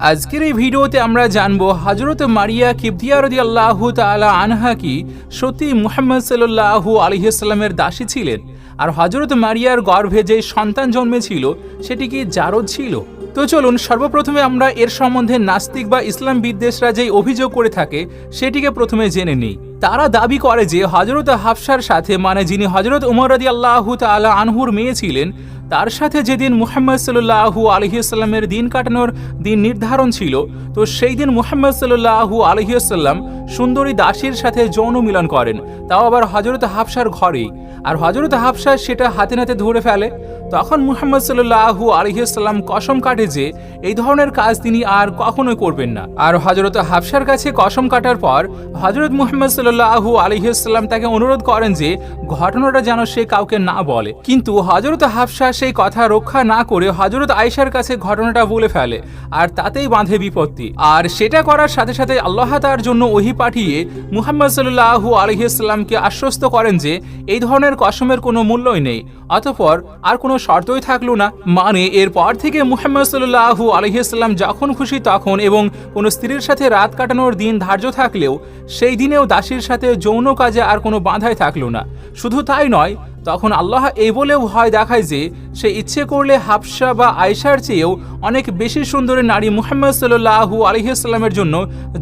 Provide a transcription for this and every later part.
আজকের এই ভিডিওতে আমরা জানব হজরত মারিয়া কিবদিয়া রদি আল্লাহ তালা আনহা কি সত্যি মুহাম্মদ সাল্লাহু আলহিসাল্লামের দাসী ছিলেন? আর হজরত মারিয়ার গর্ভে যে সন্তান জন্মেছিল, সেটি কি জারদ ছিল? তো চলুন সর্বপ্রথমে আমরা এর সম্বন্ধে নাস্তিক বা ইসলাম বিদ্বেষরা যেই অভিযোগ করে থাকে, সেটিকে প্রথমে জেনে নিই। তারা দাবি করে যে হজরত হাফসার সাথে মানে যিনি হজরত উমর রদি আল্লাহ আনহুর মেয়ে ছিলেন, তার সাথে যেদিন মুহাম্মদ সাল্লাহু আলহিসাল্লামের দিন কাটানোর দিন নির্ধারণ ছিল, তো সেই দিন মুহাম্মদ সাল্লাহু আলহিসাল্লাম সুন্দরী দাসীর সাথে যৌন মিলন করেন। তাও আবার হজরত হাফসার ঘরেই। আর হজরত হাফসা সেটা হাতে নাতে ধরে ফেলে তখন মুহাম্মদ সাল্লাহু আলহিসাল্লাম কসম কাটে যে, এই ধরনের কাজ তিনি আর কখনোই করবেন না। আর হজরত হাফসার কাছে কসম কাটার পর হজরত মুহাম্মদ সাল্লাহু আলহিসাল্লাম তাকে অনুরোধ করেন যে, ঘটনাটা যেন সে কাউকে না বলে। কিন্তু হজরত হাফসা সেই কথা রক্ষা না করে হজরত আয়েশার কাছে ঘটনাটা বলে ফেলে, আর তাতেই বাঁধে বিপত্তি। আর সেটা করার সাথে সাথে আল্লাহ তার জন্য ওহি পাঠিয়ে মুহাম্মদ সাল্লাহু আলহিসাল্লামকে আশ্বস্ত করেন যে, এই ধরনের কসমের কোনো মূল্যই নেই। অতপর আর কোনো শর্তই থাকল না। মানে এরপর থেকে মুহাম্মদ সাল্লাহ আলহিহাস্লাম যখন খুশি তখন এবং কোনো স্ত্রীর সাথে রাত কাটানোর দিন ধার্য থাকলেও, সেই দিনেও দাসীর সাথে যৌন কাজে আর কোনো বাধাই থাকল না। শুধু তাই নয় তখন আল্লাহ এই বলেও ভয় দেখায় যে সে ইচ্ছে করলে হাফসা বা আয়সার চেয়েও অনেক বেশি সুন্দরী নারী মুহাম্মদ সাল্লাহু আলহিসাল্লামের জন্য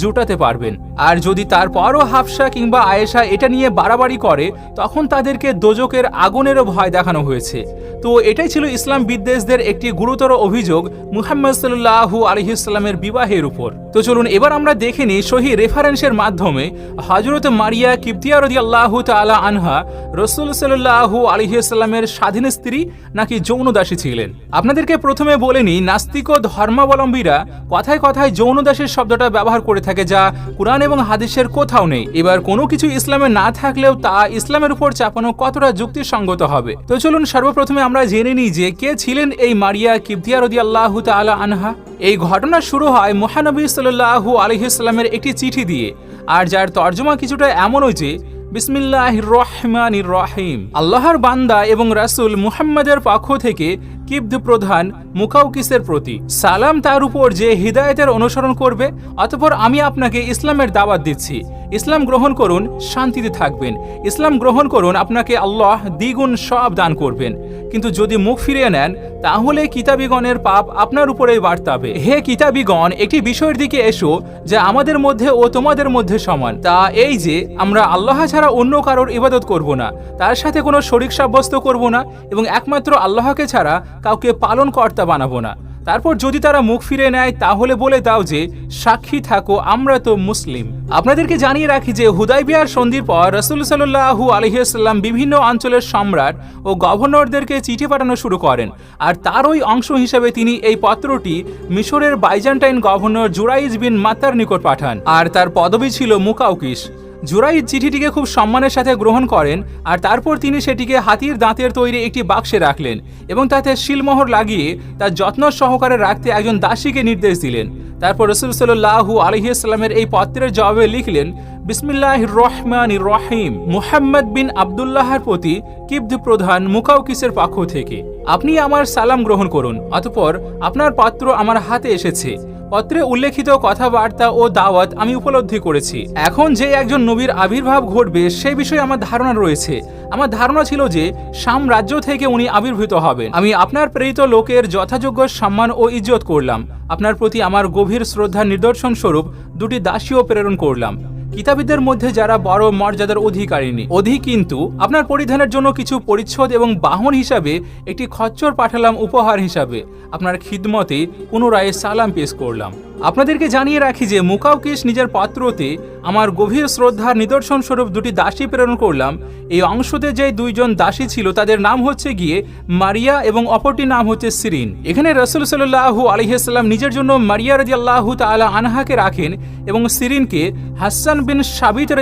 জুটাতে পারবেন। আর যদি তারপরও হাফসা কিংবা আয়েশা এটা নিয়ে বাড়াবাড়ি করে, তখন তাদেরকে দোজকের আগুনেরও ভয় দেখানো হয়েছে। তো এটাই ছিল ইসলাম বিদ্বেষদের একটি গুরুতর অভিযোগ মুহাম্মদ সাল্লাহু আলহিসাল্লামের বিবাহের উপর। তো চলুন এবার আমরা দেখে নিই সহি রেফারেন্সের মাধ্যমে হজরত মারিয়া কিপ্তিয়া রদি আল্লাহ তালা আনহা রসুল সাল্লাহু আলহিসাল্লামের স্বাধীন স্ত্রী নাকি যৌনদাসী ছিলেন? আপনাদেরকে প্রথমে বলেনি নাস্তিক ও ধর্মাবলম্বীরা কথায় কথায় যৌনদাসীর শব্দটা ব্যবহার করে থাকে যা কোরআন এবং হাদিসের কোথাও নেই। এবার কোনো কিছু ইসলামে না থাকলেও তা ইসলামের উপর চাপানো কতটা যুক্তিসঙ্গত হবে? তো চলুন সর্বপ্রথমে আমরা জেনে নিই যে কে ছিলেন এই মারিয়া কিবদিয়া রদি আল্লাহ তালা আনহা। এই ঘটনা শুরু হয় মহানবী সাল্লাহু আলহিসাল্লামের একটি চিঠি দিয়ে। আর যার তর্জমা কিছুটা এমনই যে বিসমিল্লাহ রহমান রহিম আল্লাহর বান্দা এবং রাসুল মুহাম্মাদের পক্ষ থেকে কিব্দ প্রধান মুকাউকিসের প্রতি সালাম তার উপর যে হৃদায়তের অনুসরণ করবে, অতপর আমি আপনাকে ইসলামের দাওয়াত দিচ্ছি। ইসলাম গ্রহণ করুন, শান্তিতে থাকবেন। ইসলাম গ্রহণ করুন, আপনাকে আল্লাহ দ্বিগুণ সব দান করবেন। কিন্তু যদি মুখ ফিরিয়ে নেন, তাহলে কিতাবিগণের পাপ আপনার উপরেই বার্তাবে। হে কিতাবিগণ, একটি বিষয়ের দিকে এসো যা আমাদের মধ্যে ও তোমাদের মধ্যে সমান। তা এই যে, আমরা আল্লাহ অন্য কারোর ইবাদত করব না। তার সাথে কোনো শরিক সাব্যস্ত করব না এবং একমাত্র আল্লাহকে ছাড়া কাউকে পালন কর্তা বানাবো না। তারপর যদি তারা মুখ ফিরে নেয়, তাহলে বলে দাও যে, সাক্ষী থাকো, আমরা তো মুসলিম। আপনাদেরকে জানিয়ে রাখি যে, হুদাইবিয়ার সন্ধির পর রসুল সাল্লাহু আলহিহাল্লাম বিভিন্ন অঞ্চলের সম্রাট ও গভর্নরদেরকে চিঠি পাঠানো শুরু করেন। আর তারই অংশ হিসেবে তিনি এই পত্রটি মিশরের বাইজান্টাইন গভর্নর জুরাইজ বিন মাত্তার নিকট পাঠান। আর তার পদবি ছিল মুকাউকিস জুরাইদ চিঠিটিকে খুব সম্মানের সাথে গ্রহণ করেন আর তারপর তিনি সেটিকে হাতির দাঁতের তৈরি একটি বাক্সে রাখলেন এবং তাতে শিলমোহর লাগিয়ে তার যত্ন সহকারে রাখতে একজন দাসীকে নির্দেশ দিলেন। তারপর রসুল সাল্লাহু আলহিসাল্লামের এই পত্রের জবাবে লিখলেন বিসমিল্লাহ রহমান রহিম। মুহাম্মদ বিন আবদুল্লাহর প্রতি কিবদ প্রধান মুকাউকিসের পক্ষ থেকে। আপনি আমার সালাম গ্রহণ করুন, অতপর আপনার পাত্র আমার হাতে এসেছে। পত্রে উল্লেখিত কথাবার্তা ও দাওয়াত আমি উপলব্ধি করেছি। এখন যে একজন নবীর আবির্ভাব ঘটবে, সে বিষয়ে আমার ধারণা রয়েছে। আমার ধারণা ছিল যে সাম্রাজ্য থেকে উনি আবির্ভূত হবেন। আমি আপনার প্রেরিত লোকের যথাযোগ্য সম্মান ও ইজ্জত করলাম। আপনার প্রতি আমার গভীর শ্রদ্ধার নিদর্শন স্বরূপ দুটি দাসীও প্রেরণ করলাম। কিতাবীদের মধ্যে যারা বড় মর্যাদার অধিকারিণী অধি কিন্তু আপনার পরিধানের জন্য কিছু পরিচ্ছদ এবং বাহন হিসাবে একটি খচ্চর পাঠালাম উপহার হিসাবে আপনার খিদমতে পুনরায় সালাম পেশ করলাম। আপনাদেরকে জানিয়ে রাখি যে মুকাউকেশ নিজের পাত্রতে আমার গভীর শ্রদ্ধার নিদর্শন স্বরূপ দুটি দাসী প্রেরণ করলাম। এই অংশতে যে দুইজন দাসী ছিল তাদের নাম হচ্ছে গিয়ে মারিয়া এবং অপরটির নাম হচ্ছে সিরিন। এখানে রসুল সাল্লাহু আলহিসাল্লাম নিজের জন্য মারিয়া রাজি আল্লাহ তালা আনহাকে রাখেন এবং সিরিনকে হাসান বিন সাবিত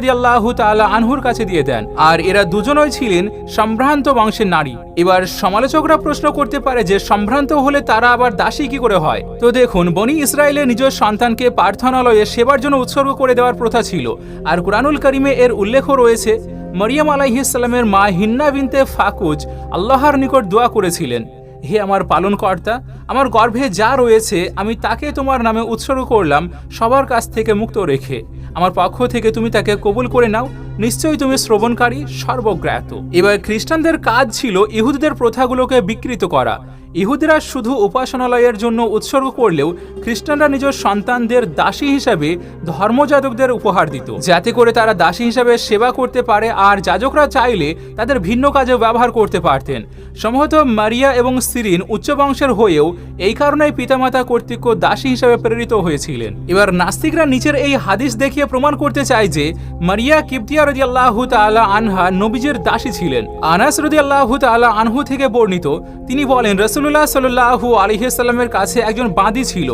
তাআলা আনহুর কাছে দিয়ে দেন। আর এরা দুজনই ছিলেন সম্ভ্রান্ত বংশের নারী। এবার সমালোচকরা প্রশ্ন করতে পারে যে সম্ভ্রান্ত হলে তারা আবার দাসী কি করে হয়? তো দেখুন, বনি ইসরায়েলের নিজ সন্তানকে প্রার্থনালয়ে সেবার জন্য উৎসর্গ করে দেওয়ার প্রথা ছিল। আর কুরআনুল কারিমে এর উল্লেখও রয়েছে, মরিয়াম আলাইহিসাল্লামের মা হিন্না বিনতে ফাকুজ আল্লাহর নিকট দোয়া করেছিলেন। হে আমার পালনকর্তা, আমার গর্ভে যা রয়েছে আমি তাকে তোমার নামে উৎসর্গ করলাম, সবার কাছ থেকে মুক্ত রেখে। আমার পক্ষ থেকে তুমি তাকে কবুল করে নাও, নিশ্চয়ই তুমি শ্রবণকারী, সর্বজ্ঞাত। এবার খ্রিস্টানদের কাজ ছিল ইহুদদের প্রথাগুলোকে বিকৃত করা। ইহুদিরা শুধু উপাসনালয়ের জন্য উৎসর্গ করলেও খ্রিস্টানরা নিজের সন্তানদের দাসী হিসাবে ধর্মযাজকদের উপহার দিত। যাতে করে তারা দাসী হিসাবে সেবা করতে পারে আর যাজকরা চাইলে তাদের ভিন্ন কাজেও ব্যবহার করতে পারতেন। সম্ভবত মারিয়া এবং সিরিন উচ্চ বংশের হয়েও এই কারণেই পিতামাতা কর্তৃক দাসী হিসাবে প্রেরিত হয়েছিলেন। এবার নাস্তিকরা নিচের এই হাদিস দেখিয়ে প্রমাণ করতে চায় যে মারিয়া কিপ্তিয়া রদি আল্লাহ তালা আনহা নবীজের দাসী ছিলেন। আনাস রদি আল্লাহ তালা আনহু থেকে বর্ণিত, তিনি বলেন রসুল্লাহ সাল্লাহু আলিহাস্লামের কাছে একজন বাঁদি ছিল,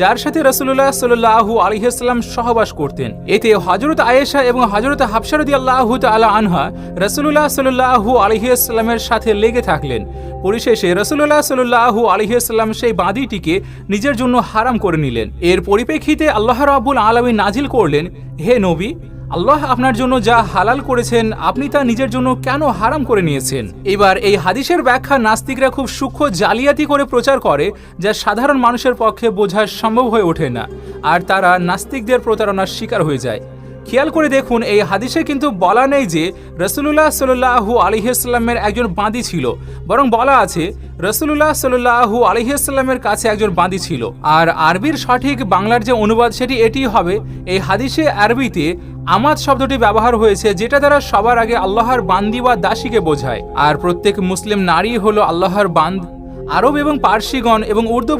যার সাথে রসুল্লাহ সাল্লাহু আলিহাস্লাম সহবাস করতেন। এতে হজরত আয়েশা এবং হজরত হাফসারদি আল্লাহ তালা আনহা রসুল্লাহ সাল্লাহু আলিহাস্লামের সাথে লেগে থাকলেন। পরিশেষে রসুল্লাহ সাল্লাহু আলিহাস্লাম সেই বাঁদিটিকে নিজের জন্য হারাম করে নিলেন। এর পরিপ্রেক্ষিতে আল্লাহ রাবুল আলমী নাজিল করলেন, হে নবী আল্লাহ আপনার জন্য যা হালাল করেছেন, আপনি তা নিজের জন্য কেন হারাম করে নিয়েছেন? এবার এই হাদিসের ব্যাখ্যা নাস্তিকরা খুব সূক্ষ্ম জালিয়াতি করে প্রচার করে, যা সাধারণ মানুষের পক্ষে বোঝা সম্ভব হয়ে ওঠে না, আর তারা নাস্তিকদের প্রতারণার শিকার হয়ে যায়। খেয়াল করে দেখুন, এই হাদিসে কিন্তু বলা নেই যে রসুল্লাহ সাল্লাহু আলিহাস্লামের একজন বাঁদি ছিল, বরং বলা আছে রসুল্লাহ সাল্লাহু আলিহাস্লামের কাছে একজন বাঁদি ছিল। আর আরবির সঠিক বাংলার যে অনুবাদ সেটি এটি হবে, এই হাদিসে আরবিতে আমাদ শব্দটি ব্যবহার হয়েছে, যেটা দ্বারা সবার আগে আল্লাহর বান্দি বা দাসীকে বোঝায়। আর প্রত্যেক মুসলিম নারী হলো আল্লাহর বান্দ, আরব এবং পার্সিগণ এবং উর্দু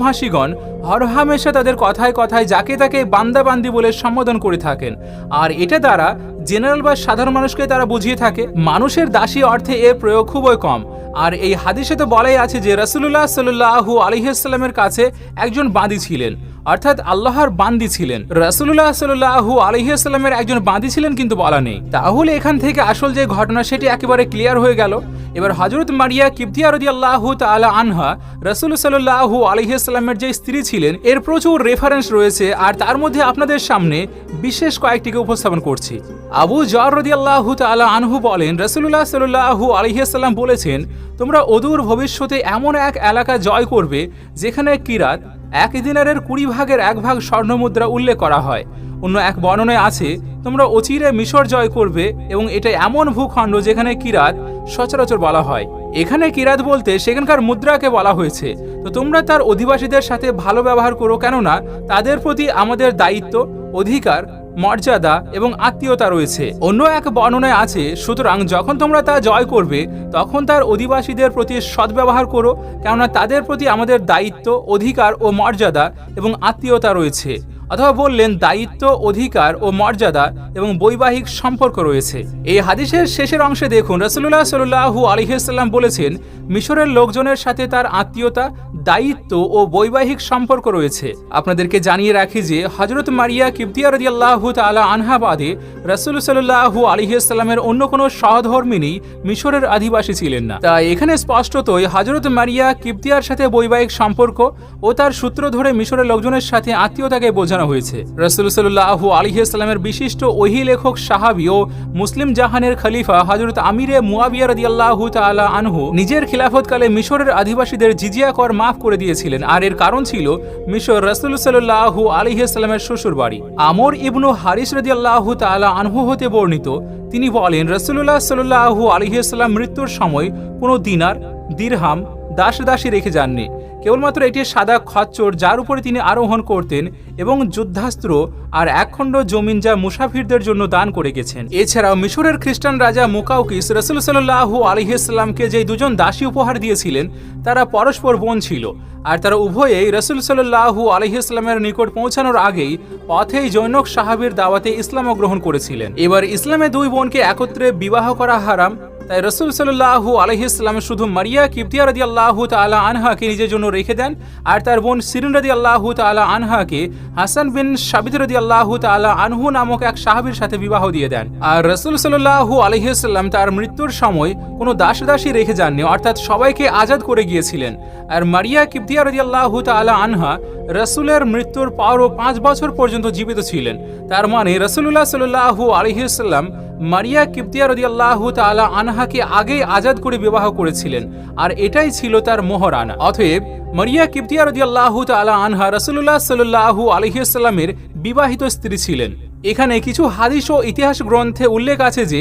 ভাষীগণ হরহামেশা তাদের কথায় কথায় যাকে তাকে বান্দাবান্দি বলে সম্বোধন করে থাকেন। আর এটা দ্বারা জেনারেল বা সাধারণ মানুষকে তারা বুঝিয়ে থাকে, মানুষের দাসী অর্থে এর প্রয়োগ খুবই কম। আর এই হাদিসে তো বলাই আছে যে রসুল্লাহ সাল্লাহু আলহিহাস্লামের কাছে একজন বাঁদি ছিলেন। অর্থাৎ আল্লাহর বান্দি ছিলেন। রসুল্লাহ সাল্লাহু আলহিহাস্লামের একজন বাঁদি ছিলেন কিন্তু বলা নেই। তাহলে এখান থেকে আসল যে ঘটনা সেটি একেবারে ক্লিয়ার হয়ে গেল। এবার হজরত মারিয়া কিবতিয়া রদি আল্লাহ তালা আনহা রসুল সাল্লাহু আলহিহাস্লামের যে স্ত্রী ছিলেন, এর প্রচুর রেফারেন্স রয়েছে। আর তার মধ্যে আপনাদের সামনে বিশেষ কয়েকটিকে উপস্থাপন করছি। আবু জর রদি আল্লাহ তালা আনহু বলেন রসুল্লাহ সাল্লাহু আলহিহাস্লাম বলেছেন, তোমরা অদূর ভবিষ্যতে এমন এক এলাকা জয় করবে, যেখানে কিরাত, এক দিনারের কুড়ি ভাগের এক ভাগ স্বর্ণমুদ্রা উল্লেখ করা হয়। অন্য এক বর্ণনায় আছে, তোমরা অচিরে মিশর জয় করবে এবং এটা এমন ভূখণ্ড যেখানে কিরাত সচরাচর বলা হয়। এখানে কিরাত বলতে সেখানকার মুদ্রাকে বলা হয়েছে। তো তোমরা তার অধিবাসীদের সাথে ভালো ব্যবহার করো কেননা তাদের প্রতি আমাদের দায়িত্ব, অধিকার মর্যাদা এবং আত্মীয়তা রয়েছে। অন্য এক বর্ণনায় আছে, সুতরাং যখন তোমরা তা জয় করবে, তখন তার অধিবাসীদের প্রতি সদ্ব্যবহার করো, কেননা তাদের প্রতি আমাদের দায়িত্ব, অধিকার ও মর্যাদা এবং আত্মীয়তা রয়েছে। অথবা বললেন, দায়িত্ব, অধিকার ও মর্যাদা এবং বৈবাহিক সম্পর্ক রয়েছে। এই হাদিসের শেষের অংশে দেখুন রসুল্লাহ সাল্লাহু আলহিসাল্লাম বলেছেন, মিশরের লোকজনের সাথে তার আত্মীয়তা, দায়িত্ব ও বৈবাহিক সম্পর্ক রয়েছে। আপনাদেরকে জানিয়ে রাখি যে হজরত মারিয়া কিপ্তিয়া রদি আল্লাহ তালা আনহাবাদে রসুল সাল্লাহু আলহিসাল্লামের অন্য কোনো সহধর্মিনী মিশরের আদিবাসী ছিলেন না। তাই এখানে স্পষ্টতই হজরত মারিয়া কিবতিয়ার সাথে বৈবাহিক সম্পর্ক ও তার সূত্র ধরে মিশরের লোকজনের সাথে আত্মীয়তাকে বোঝানো হয়েছে। রসুল সাল্লাহু আলহিসাল্লামের বিশিষ্ট ওহি লেখক সাহাবি ও মুসলিম জাহানের খলিফা হজরত আমিরে মুয়াবিয়া রদি আল্লাহ তালা আনহু নিজের খিলাফতকালে মিশরের আদিবাসীদের জিজিয়া কর মাফ করে দিয়েছিলেন। আর এর কারণ ছিল মিশর রসুল সাল্লাহু আলহিসাল্লামের শ্বশুর বাড়ি আমর ইবনু হারিস রদি আল্লাহ তালা আনহু হতে বর্ণিত, তিনি বলেন রসুল্লাহ সাল্লাহু আলহিসাল্লাম মৃত্যুর সময় কোনো দিনার, দিরহাম দাস দাসী রেখে যাননি। কেবলমাত্র এটি সাদা খচ্চর, যার উপরে তিনি আরোহণ করতেন এবং যুদ্ধাস্ত্র আর একখণ্ড জমিন যা মুসাফিরদের জন্য দান করে গেছেন। এছাড়াও মিশরের খ্রিস্টান রাজা মুকাউকিস রসুল সাল্লাহু আলহিসাল্লামকে যে দুজন দাসী উপহার দিয়েছিলেন, তারা পরস্পর বোন ছিল। আর তারা উভয়েই রসুল সাল্লাহু আলহিসাল্লামের নিকট পৌঁছানোর আগেই পথেই জৈনক সাহাবির দাওয়াতে ইসলামও গ্রহণ করেছিলেন। এবার ইসলামে দুই বোনকে একত্রে বিবাহ করা হারাম। তাই রসুল সাল্লাহু আলহিসাল্লাম শুধু মারিয়া কিপ্তিয়া রদি আল্লাহ তালা আনহাকে নিজের জন্য রেখে দেন, আর তার বোন সিরিন রদি আল্লাহ তালা আনহাকে হাসান বিন সাবিদ রদি আল্লাহ তালা আনহু নামক এক সাহাবির সাথে বিবাহ দিয়ে দেন। আর রসুল সাল্লাহু আলহিসাল্লাম তার মৃত্যুর সময় কোনো দাস দাসী রেখে যাননি, অর্থাৎ সবাইকে আজাদ করে গিয়েছিলেন। আর মারিয়া কিপ্তিয়া রদি আল্লাহ তালা আনহা রসুলের মৃত্যুর পরও পাঁচ বছর পর্যন্ত জীবিত ছিলেন। তার মানে রসুল্লাহ সাল্লাহু আলহিসাল্লাম মারিয়া কিপ্তিয়া রদি আল্লাহ তালা আনহাকে আগেই আজাদ করে বিবাহ করেছিলেন, আর এটাই ছিল তার মোহরানা। অতএব মারিয়া কিপ্তিয়া রদি আল্লাহ তালা আনহা রসুল্লাহ সাল্লাহু আলহিসাল্লামের বিবাহিত স্ত্রী ছিলেন। এখানে কিছু হাদিস ও ইতিহাস গ্রন্থে উল্লেখ আছে যে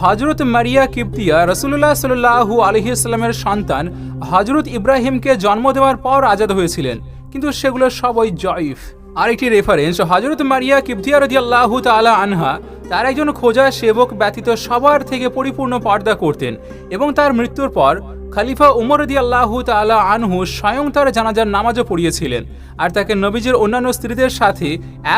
হজরত মারিয়া কিপ্তিয়া রসুল্লাহ সাল্লাহু আলহিসাল্লামের সন্তান হজরত ইব্রাহিমকে জন্ম দেওয়ার পর আজাদ হয়েছিলেন। কিন্তু সেগুলো সবই জয়ীফ। আরেকটি রেফারেন্স হজরত মারিয়া কিবতিয়া রদি আল্লাহ তালা আনহা তার একজন খোঁজা সেবক ব্যতীত সবার থেকে পরিপূর্ণ পর্দা করতেন এবং তার মৃত্যুর পর খালিফা উমর রদি আল্লাহ তালা আনহু স্বয়ং তার জানাজার নামাজও পড়িয়েছিলেন আর তাকে নবীজের অন্যান্য স্ত্রীদের সাথে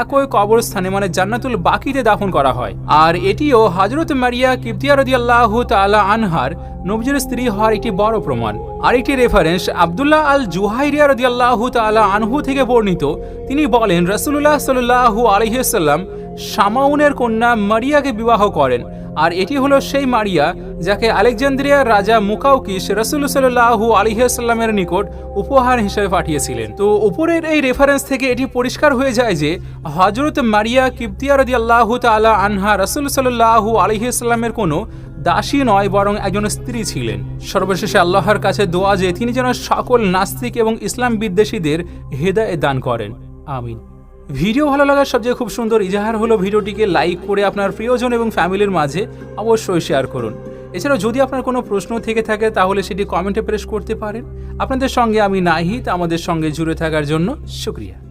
একই কবরস্থানে মানে জান্নাতুল বাকিতে দাফন করা হয়। আর এটিও হজরত মারিয়া কিবতিয়া রদি আল্লাহ তালা আনহার নবীজের স্ত্রী হওয়ার একটি বড় প্রমাণ। আরেকটি রেফারেন্স আবদুল্লাহ আল জুহাইরিয়া রদি আল্লাহ তালা আনহু থেকে বর্ণিত। তিনি বলেন রসুল্লাহ সাল্লাহু আলহিসাল্লাম সামাউনের কন্যা মারিয়াকে বিবাহ করেন। আর এটি হলো সেই মারিয়া যাকে আলেকজান্দ্রিয়ার রাজা মুকাউকিস রসুল সাল্লাহু আলিহাসাল্লামের নিকট উপহার হিসেবে পাঠিয়েছিলেন। তো উপরের এই রেফারেন্স থেকে এটি পরিষ্কার হয়ে যায় যে হজরত মারিয়া কিপ্তিয়া রদি আল্লাহ তালা আনহা রসুল সাল্লাহু আলিহাসাল্লামের কোনো দাসী নয়, বরং একজন স্ত্রী ছিলেন। সর্বশেষে আল্লাহর কাছে দোয়া যে তিনি যেন সকল নাস্তিক এবং ইসলাম বিদ্বেষীদের হেদায়ে দান করেন। আমিন। ভিডিও ভালো লাগার সবচেয়ে খুব সুন্দর ইজাহার হলো ভিডিওটিকে লাইক করে আপনার প্রিয়জন এবং ফ্যামিলির মাঝে অবশ্যই শেয়ার করুন। এছাড়াও যদি আপনার কোনো প্রশ্ন থেকে থাকে, তাহলে সেটি কমেন্টে প্রেস করতে পারেন। আপনাদের সঙ্গে আমি নাহিত আমাদের সঙ্গে জুড়ে থাকার জন্য শুক্রিয়া।